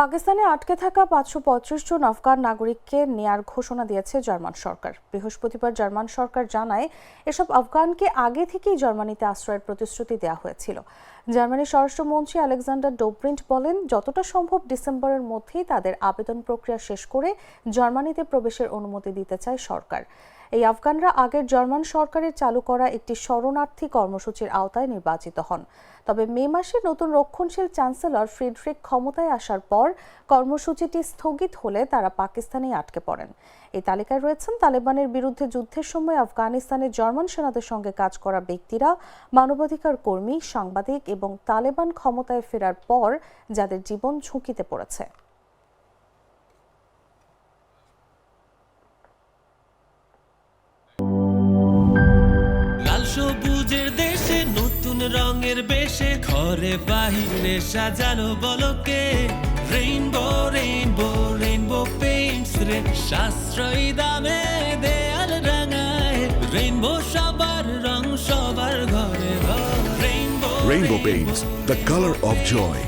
পাকিস্তানে আটকে থাকা পাঁচশো পঁয়ত্রিশ জন আফগান নাগরিককে নেয়ার ঘোষণা দিয়েছে জার্মান সরকার। বৃহস্পতিবার জার্মান সরকার জানায়, এসব আফগানকে আগে থেকেই জার্মানিতে আশ্রয়ের প্রতিশ্রুতি দেওয়া হয়েছিল। জার্মানির স্বরাষ্ট্রমন্ত্রী আলেকজান্ডার ডোব্রিন্ট বলেন, যতটা সম্ভব ডিসেম্বরের মধ্যেই তাদের আবেদন প্রক্রিয়া শেষ করে জার্মানিতে প্রবেশের অনুমতি দিতে চায় সরকার। এই আফগানরা আগের জার্মান সরকারের চালু করা একটি শরণার্থী কর্মসূচির আওতায় নির্বাচিত হন। তবে মে মাসে নতুন রক্ষণশীল চ্যান্সেলর ফ্রিডরিক ক্ষমতায় আসার পর কর্মসূচিটি স্থগিত হলে তারা পাকিস্তানেই আটকে পড়েন। এই তালিকায় রয়েছেন তালেবানের বিরুদ্ধে যুদ্ধের সময় আফগানিস্তানে জার্মান সেনাদের সঙ্গে কাজ করা ব্যক্তিরা, মানবাধিকার কর্মী, সাংবাদিক এবং তালেবান ক্ষমতায় ফেরার পর যাদের জীবন ঝুঁকিতে পড়েছে। রঙের বেশে ঘরে বাহিরে সাজানো বলকে রেইনবো রেইনবো রেইনবো পেইন্টস রে সাশ্রয়ী দামে দেয়াল রাঙায়। রেইনবো সবার রং সবার ঘরে ঘর। Rainbow paints the colour of joy.